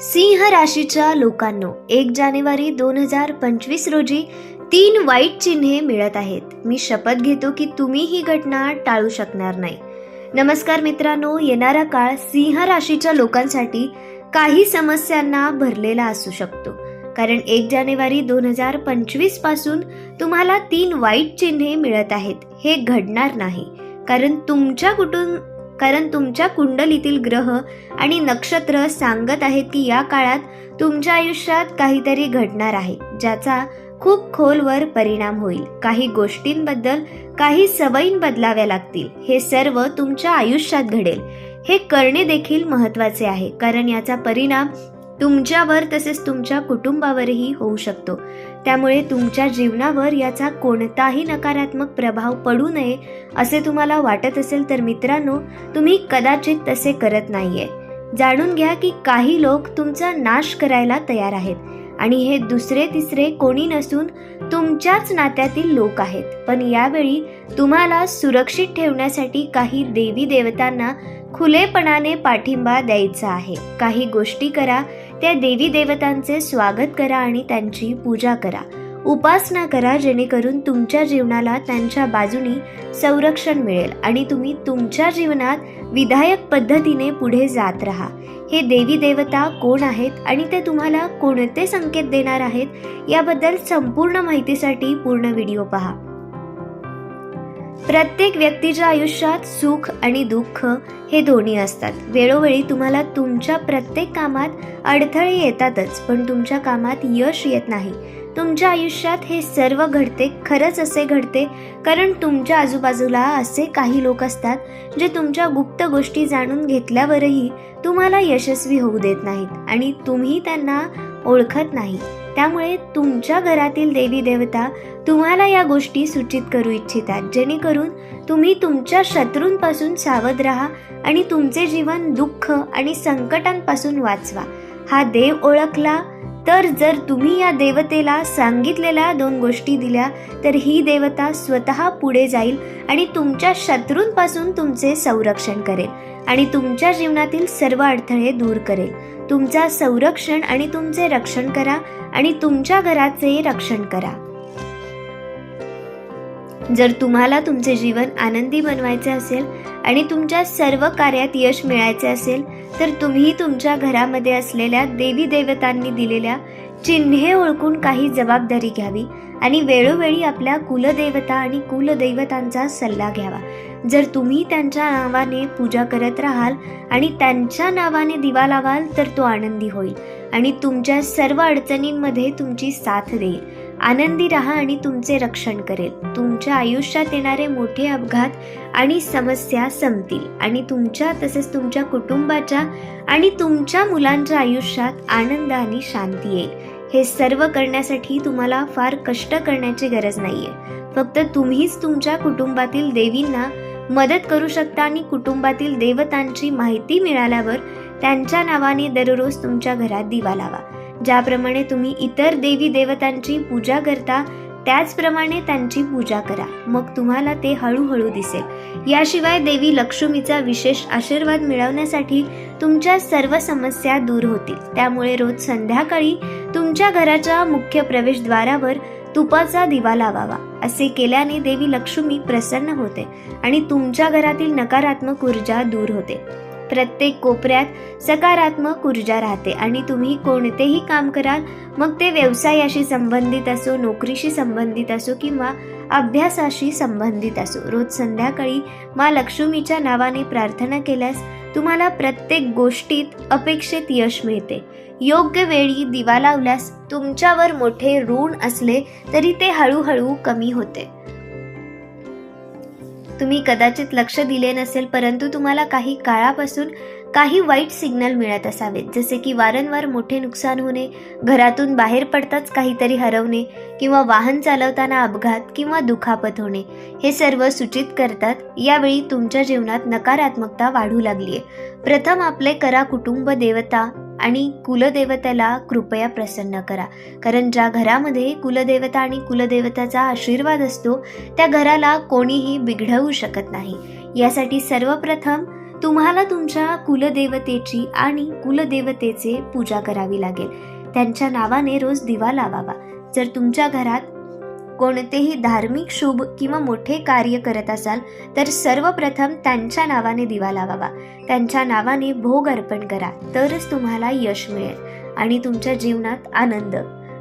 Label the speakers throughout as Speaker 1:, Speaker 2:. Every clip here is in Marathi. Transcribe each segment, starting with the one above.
Speaker 1: सिंह राशीच्या लोकांनो एक जानेवारी दोन हजार पंचवीस रोजी तीन वाईट चिन्हे मिळत आहेत. मी शपथ घेतो की तुम्ही ही घटना टाळू शकणार नाही. नमस्कार मित्रांनो येणारा काळ सिंह राशीच्या लोकांसाठी काही समस्यांना भरलेला असू शकतो. कारण एक जानेवारी दोन हजार पंचवीसपासून तुम्हाला तीन वाईट चिन्हे मिळत आहेत. हे घडणार नाही. कारण तुमच्या कुटुंब कारण तुमच्या कुंडलीतील ग्रह आणि नक्षत्र सांगत आहेत की या काळात तुमच्या आयुष्यात काहीतरी घडणार आहे ज्याचा खूप खोलवर परिणाम होईल. काही गोष्टींबद्दल काही सवयी बदलाव्या लागतील. हे सर्व तुमच्या आयुष्यात घडेल. हे करणे देखील महत्त्वाचे आहे कारण याचा परिणाम तुमच्यावर तसेच तुमच्या कुटुंबावरही होऊ शकतो. त्यामुळे तुमच्या जीवनावर याचा कोणताही नकारात्मक प्रभाव पडू नये असे तुम्हाला वाटत असेल तर मित्रांनो तुम्ही कदाचित तसे करत नाहीये. जाणून घ्या की काही लोक तुमचा नाश करायला तयार आहेत आणि हे दुसरे तिसरे कोणी नसून तुमच्याच नात्यातील लोक आहेत. पण यावेळी तुम्हाला सुरक्षित ठेवण्यासाठी काही देवी देवतांना खुलेपणाने पाठिंबा द्यायचा आहे. काही गोष्टी करा त्या देवी देवतांचे स्वागत करा आणि त्यांची पूजा करा. उपासना करा जेणेकरून तुमच्या जीवनाला त्यांच्या बाजूनी संरक्षण मिळेल आणि तुम्ही तुमच्या जीवनात विधायक पद्धतीने पुढे जात राहा. हे देवी देवता कोण आहेत आणि ते तुम्हाला कोणते संकेत देणार आहेत याबद्दल संपूर्ण माहितीसाठी पूर्ण व्हिडिओ पहा. प्रत्येक व्यक्तीच्या आयुष्यात सुख आणि दुःख हे दोन्ही असतात. वेळोवेळी तुम्हाला तुमच्या प्रत्येक कामात अडथळे येतातच पण तुमच्या कामात यश येत नाही. तुमच्या आयुष्यात हे सर्व घडते खरंच असे घडते कारण तुमच्या आजूबाजूला असे काही लोक असतात जे तुमच्या गुप्त गोष्टी जाणून घेतल्यावरही तुम्हाला यशस्वी होऊ देत नाहीत आणि तुम्ही त्यांना ओळखत नाही. त्यामुळे तुमच्या घरातील देवी देवता तुम्हाला या गोष्टी सूचित करू इच्छितात. जेणेकरून तुम्ही तुमच्या शत्रूंपासून सावध राहा आणि तुमचे जीवन दुःख आणि संकटांपासून वाचवा. हा देव ओळखला तर जर तुम्ही या देवतेला सांगितलेल्या दोन गोष्टी दिल्या तर ही देवता स्वतः पुढे जाईल आणि तुमच्या शत्रूंपासून तुमचे संरक्षण करेल आणि तुमच्या जीवनातील सर्व अडथळे दूर करेल. तुमचा संरक्षण आणि तुमचे रक्षण करा आणि तुमच्या घराचे रक्षण करा. जर तुम्हाला तुमचे जीवन आनंदी बनवायचे असेल आणि तुमच्या सर्व कार्यात यश मिळायचे असेल तर तुम्ही तुमच्या घरामध्ये असलेल्या देवी देवतांनी दिलेल्या चिन्हे ओळखून काही जबाबदारी घ्यावी आणि वेळोवेळी आपल्या कुलदेवता आणि कुलदैवतांचा सल्ला घ्यावा. जर तुम्ही त्यांच्या नावाने पूजा करत राहाल आणि त्यांच्या नावाने दिवा लावाल तर तो आनंदी होईल आणि तुमच्या सर्व अडचणींमध्ये तुमची साथ देईल. आनंदी राहा आणि तुमचे रक्षण करेल. तुमच्या आयुष्यात येणारे मोठे अपघात आणि समस्या संपतील. आणि तुमच्या तसेच तुमच्या कुटुंबाच्या आणि तुमच्या मुलांच्या आयुष्यात आनंद आणि शांती येईल. हे सर्व करण्यासाठी तुम्हाला फार कष्ट करण्याची गरज नाहीये. फक्त तुम्हीच तुमच्या कुटुंबातील देवींना मदत करू शकता आणि कुटुंबातील देवतांची माहिती मिळाल्यावर त्यांच्या नावाने दररोज तुमच्या घरात दिवा लावा. ज्याप्रमाणे तुम्ही इतर देवी देवतांची पूजा करता त्याचप्रमाणे त्यांची पूजा करा. मग तुम्हाला ते हळूहळू दिसेल. याशिवाय देवी लक्ष्मीचा विशेष आशीर्वाद मिळवण्यासाठी तुमच्या सर्व समस्या दूर होतील. त्यामुळे रोज संध्याकाळी तुमच्या घराच्या मुख्य प्रवेशद्वारावर तुपाचा दिवा लावावा. असे केल्याने देवी लक्ष्मी प्रसन्न होते आणि तुमच्या घरातील नकारात्मक ऊर्जा दूर होते. प्रत्येक कोपऱ्यात सकारात्मक ऊर्जा राहते आणि तुम्ही कोणतेही काम कराल मग ते व्यवसायाशी संबंधित असो नोकरीशी संबंधित असो किंवा अभ्यासाशी संबंधित असो. रोज संध्याकाळी मा लक्ष्मीच्या नावाने प्रार्थना केल्यास तुम्हाला प्रत्येक गोष्टीत अपेक्षित यश मिळते. योग्य वेळी दिवा लावल्यास तुमच्यावर मोठे ऋण असले तरी ते हळूहळू कमी होते. तुम्ही कदाचित लक्ष दिले नसेल परंतु तुम्हाला काही काळापासून काही वाईट सिग्नल मिळत असावेत. जसे की वारंवार मोठे नुकसान होणे घरातून बाहेर पडताच काहीतरी हरवणे किंवा वाहन चालवताना अपघात किंवा दुखापत होणे हे सर्व सूचित करतात. यावेळी तुमच्या जीवनात नकारात्मकता वाढू लागली आहे प्रथम आपले करा कुटुंब देवता आणि कुलदेवतेला कृपया प्रसन्न करा. कारण ज्या घरामध्ये कुलदेवता आणि कुलदेवताचा आशीर्वाद असतो त्या घराला कोणीही बिघडवू शकत नाही. यासाठी सर्वप्रथम तुम्हाला तुमच्या कुलदेवतेची आणि कुलदेवतेचे पूजा करावी लागेल. त्यांच्या नावाने रोज दिवा लावावा. जर तुमच्या घरात कोणतेही धार्मिक शुभ किंवा मोठे कार्य करत असाल तर सर्वप्रथम त्यांच्या नावाने दिवा लावावा. त्यांच्या नावाने भोग अर्पण करा तरच तुम्हाला यश मिळेल आणि तुमच्या जीवनात आनंद.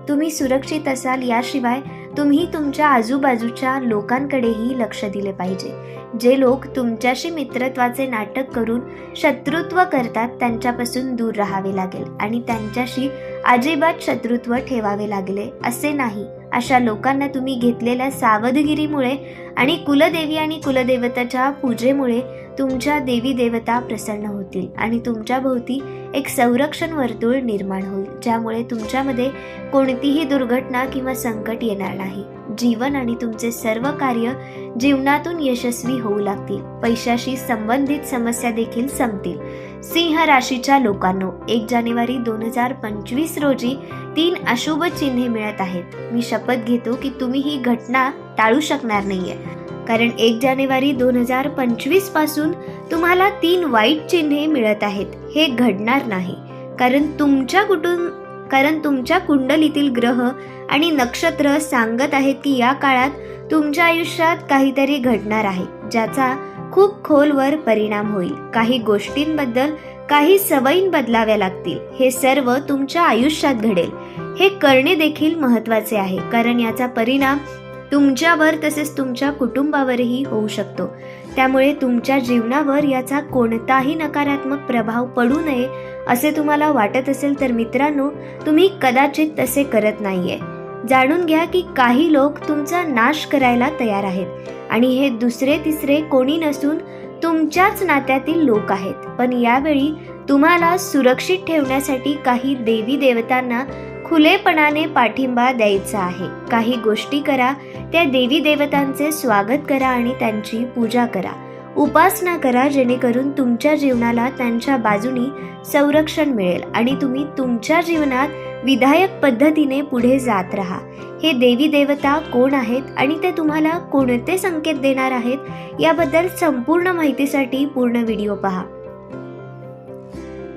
Speaker 1: तुम्ही सुरक्षित असाल याशिवाय तुम्ही तुमच्या आजूबाजूच्या लोकांकडेही लक्ष दिले पाहिजे. जे लोक तुमच्याशी मित्रत्वाचे नाटक करून शत्रुत्व करतात त्यांच्यापासून दूर राहावे लागेल आणि त्यांच्याशी अजिबात शत्रुत्व ठेवावे लागले असे नाही. अशा लोकांना तुम्ही घेतलेल्या सावधगिरीमुळे आणि कुलदेवी आणि कुलदेवताच्या पूजेमुळे तुमच्या देवी देवता प्रसन्न होतील आणि तुमच्या भोवती एक संरक्षण वर्तुळ निर्माण होईल ज्यामुळे तुमच्यामध्ये कोणतीही दुर्घटना किंवा संकट येणार नाही. जीवन आणि तुमचे सर्व कार्य जीवनातून यशस्वी होऊ लागतील. पैशाशी संबंधित समस्या देखील संपतील. सिंह राशीच्या लोकांनो एक जानेवारी दोन हजार पंचवीस रोजी तीन अशुभ चिन्हे मिळत आहेत. मी शपथ घेतो की तुम्ही ही घटना टाळू शकणार नाहीये. कारण एक जानेवारी दोन हजार पंचवीसपासून तुम्हाला तीन वाईट चिन्हे मिळत आहेत. हे घडणार नाही. कारण तुमच्या कुटुंब कारण तुमच्या कुंडलीतील ग्रह आणि नक्षत्र सांगत आहेत की या काळात तुमच्या आयुष्यात काहीतरी घडणार आहे ज्याचा खूप खोलवर परिणाम होईल. काही गोष्टींबद्दल काही सवयी बदलाव्या लागतील. हे सर्व तुमच्या आयुष्यात घडेल. हे करणे देखील महत्त्वाचे आहे कारण याचा परिणाम तुमच्यावर तसेच तुमच्या कुटुंबावरही होऊ शकतो. त्यामुळे तुमच्या जीवनावर याचा कोणताही नकारात्मक प्रभाव पडू नये असे तुम्हाला वाटत असेल तर मित्रांनो तुम्ही कदाचित तसे करत नाहीये. जाणून घ्या की काही लोक तुमचा नाश करायला तयार आहेत आणि हे दुसरे तिसरे कोणी नसून तुमच्याच नात्यातील लोक आहेत. पण यावेळी तुम्हाला सुरक्षित ठेवण्यासाठी काही देवी देवतांना खुलेपणाने पाठिंबा द्यायचा आहे. काही गोष्टी करा त्या देवी देवतांचे स्वागत करा आणि त्यांची पूजा करा. उपासना करा जेणेकरून तुमच्या जीवनाला त्यांच्या बाजूनी संरक्षण मिळेल आणि तुम्ही तुमच्या जीवनात विधायक पद्धतीने पुढे जात राहा. हे देवी देवता कोण आहेत आणि ते तुम्हाला कोणते संकेत देणार आहेत याबद्दल संपूर्ण माहितीसाठी पूर्ण व्हिडिओ पहा.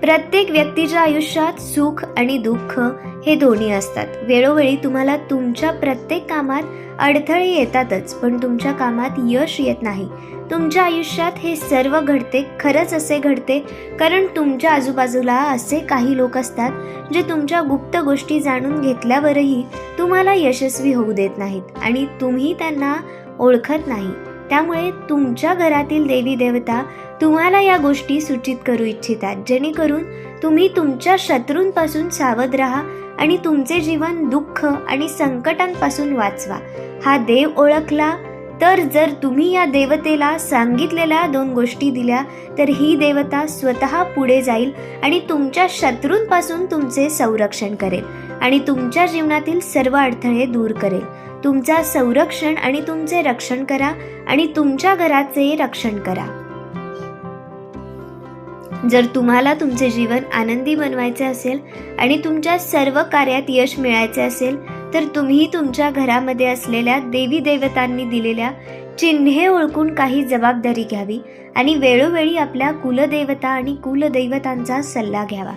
Speaker 1: प्रत्येक व्यक्तीच्या आयुष्यात सुख आणि दुःख हे दोन्ही असतात. वेळोवेळी तुम्हाला तुमच्या प्रत्येक कामात अडथळे येतातच पण तुमच्या कामात यश येत नाही. तुमच्या आयुष्यात हे सर्व घडते खरंच असे घडते कारण तुमच्या आजूबाजूला असे काही लोक असतात जे तुमच्या गुप्त गोष्टी जाणून घेतल्यावरही तुम्हाला यशस्वी होऊ देत नाहीत आणि तुम्ही त्यांना ओळखत नाही. त्यामुळे तुमच्या घरातील देवी देवता तुम्हाला या गोष्टी सूचित करू इच्छितात. जेणेकरून तुम्ही तुमच्या शत्रूंपासून सावध राहा आणि तुमचे जीवन दुःख आणि संकटांपासून वाचवा. हा देव ओळखला तर जर तुम्ही या देवतेला सांगितलेल्या दोन गोष्टी दिल्या तर ही देवता स्वतः पुढे जाईल आणि तुमच्या शत्रूंपासून तुमचे संरक्षण करेल आणि तुमच्या जीवनातील सर्व अडथळे दूर करेल. तुमचा संरक्षण आणि तुमचे रक्षण करा आणि तुमच्या घराचे रक्षण करा. जर तुम्हाला तुमचे जीवन आनंदी बनवायचे असेल आणि तुमच्या सर्व कार्यात यश मिळायचे असेल तर तुम्ही तुमच्या घरामध्ये असलेल्या देवी देवतांनी दिलेल्या चिन्हे ओळखून काही जबाबदारी घ्यावी आणि वेळोवेळी आपल्या कुलदेवता आणि कुलदैवतांचा सल्ला घ्यावा.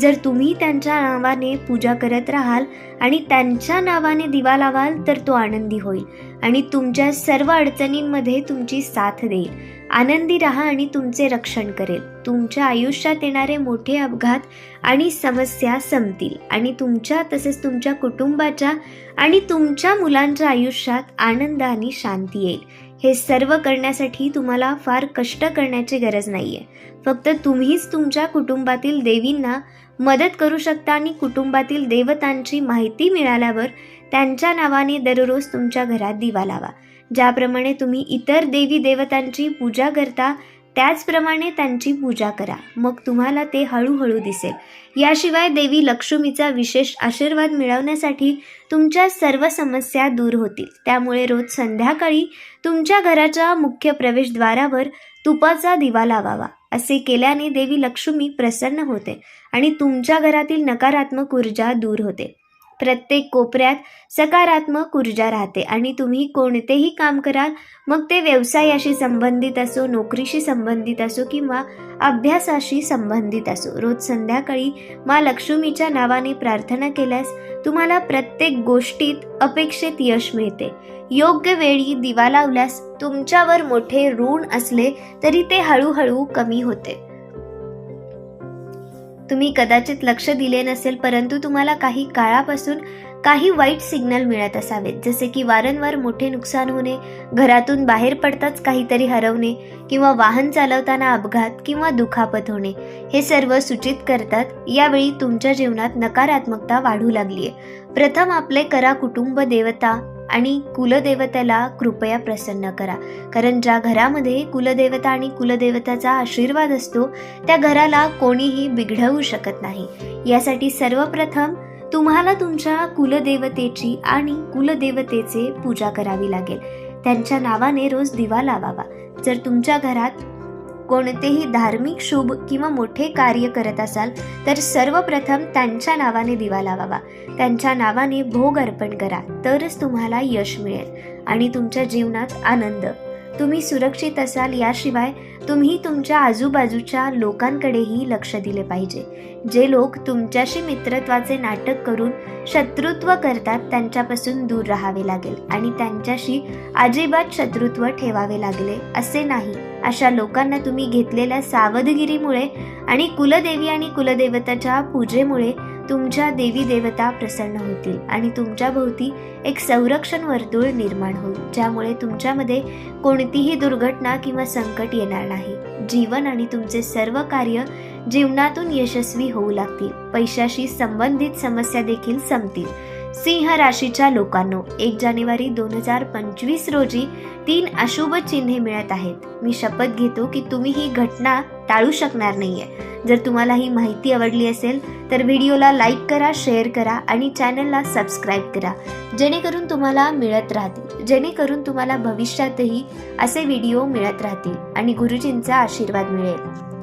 Speaker 1: जर तुम्ही त्यांच्या नावाने पूजा करत राहाल आणि त्यांच्या नावाने दिवा लावाल तर तो आनंदी होईल आणि तुमच्या सर्व अडचणींमध्ये तुमची साथ देईल. आनंदी राहा आणि तुमचे रक्षण करेल. तुमच्या आयुष्यात येणारे मोठे अपघात आणि समस्या संपतील. आणि तुमच्या तसेच तुमच्या कुटुंबाच्या आणि तुमच्या मुलांच्या आयुष्यात आनंद आणि शांती येईल. हे सर्व करण्यासाठी तुम्हाला फार कष्ट करण्याची गरज नाही आहे फक्त तुम्हीच तुमच्या कुटुंबातील देवींना मदत करू शकता आणि कुटुंबातील देवतांची माहिती मिळाल्यावर त्यांच्या नावाने दररोज तुमच्या घरात दिवा लावा. ज्याप्रमाणे तुम्ही इतर देवी देवतांची पूजा करता त्याचप्रमाणे त्यांची पूजा करा. मग तुम्हाला ते हळूहळू दिसेल. याशिवाय देवी लक्ष्मीचा विशेष आशीर्वाद मिळवण्यासाठी तुमच्या सर्व समस्या दूर होतील. त्यामुळे रोज संध्याकाळी तुमच्या घराच्या मुख्य प्रवेशद्वारावर तुपाचा दिवा लावावा. असे केल्याने देवी लक्ष्मी प्रसन्न होते आणि तुमच्या घरातील नकारात्मक ऊर्जा दूर होते. प्रत्येक कोपऱ्यात सकारात्मक ऊर्जा राहते आणि तुम्ही कोणतेही काम कराल मग ते व्यवसायाशी संबंधित असो नोकरीशी संबंधित असो किंवा अभ्यासाशी संबंधित असो. रोज संध्याकाळी मा लक्ष्मीच्या नावाने प्रार्थना केल्यास तुम्हाला प्रत्येक गोष्टीत अपेक्षित यश मिळते. योग्य वेळी दिवा लावल्यास तुमच्यावर मोठे ऋण असले तरी ते हळूहळू कमी होते. तुम्ही कदाचित लक्ष दिले नसेल परंतु तुम्हाला काही काळापासून काही वाईट सिग्नल मिळत असावेत. जसे की वारंवार मोठे नुकसान होणे घरातून बाहेर पडताच काहीतरी हरवणे किंवा वाहन चालवताना अपघात किंवा दुखापत होणे हे सर्व सूचित करतात. यावेळी तुमच्या जीवनात नकारात्मकता वाढू लागली आहे प्रथम आपले करा कुटुंब देवता आणि कुलदेवतेला कृपया प्रसन्न करा. कारण ज्या घरामध्ये कुलदेवता आणि कुलदेवताचा आशीर्वाद असतो त्या घराला कोणीही बिघडवू शकत नाही. यासाठी सर्वप्रथम तुम्हाला तुमच्या कुलदेवतेची आणि कुलदेवतेचे पूजा करावी लागेल. त्यांच्या नावाने रोज दिवा लावावा. जर तुमच्या घरात कोणतेही धार्मिक शुभ किंवा मोठे कार्य करत असाल तर सर्वप्रथम त्यांच्या नावाने दिवा लावावा. त्यांच्या नावाने भोग अर्पण करा तरच तुम्हाला यश मिळेल आणि तुमच्या जीवनात आनंद. तुम्ही सुरक्षित असाल याशिवाय तुम्ही तुमच्या आजूबाजूच्या लोकांकडेही लक्ष दिले पाहिजे. जे लोक तुमच्याशी मित्रत्वाचे नाटक करून शत्रुत्व करतात त्यांच्यापासून दूर राहावे लागेल आणि त्यांच्याशी अजिबात शत्रुत्व ठेवावे लागले असे नाही. अशा लोकांना तुम्ही घेतलेल्या सावधगिरीमुळे आणि कुलदेवी आणि कुलदेवताच्या पूजेमुळे तुमच्या देवी देवता प्रसन्न होतील आणि तुमच्या भोवती एक संरक्षण वर्तुळ निर्माण होईल ज्यामुळे तुमच्यामध्ये कोणतीही दुर्घटना किंवा संकट येणार नाही. जीवन आणि तुमचे सर्व कार्य जीवनातून यशस्वी होऊ लागतील. पैशाशी संबंधित समस्या देखील संपतील. सिंह राशीच्या लोकांनो एक जानेवारी दोन हजार पंचवीस रोजी तीन अशुभ चिन्हे मिळत आहेत. मी शपथ घेतो की तुम्ही ही घटना टाळू शकणार नाहीये. जर तुम्हाला ही माहिती आवडली असेल तर व्हिडिओला लाईक करा शेअर करा आणि चॅनलला सबस्क्राईब करा. जेणेकरून तुम्हाला मिळत राहतील. जेणेकरून तुम्हाला भविष्यातही असे व्हिडिओ मिळत राहतील आणि गुरुजींचा आशीर्वाद मिळेल.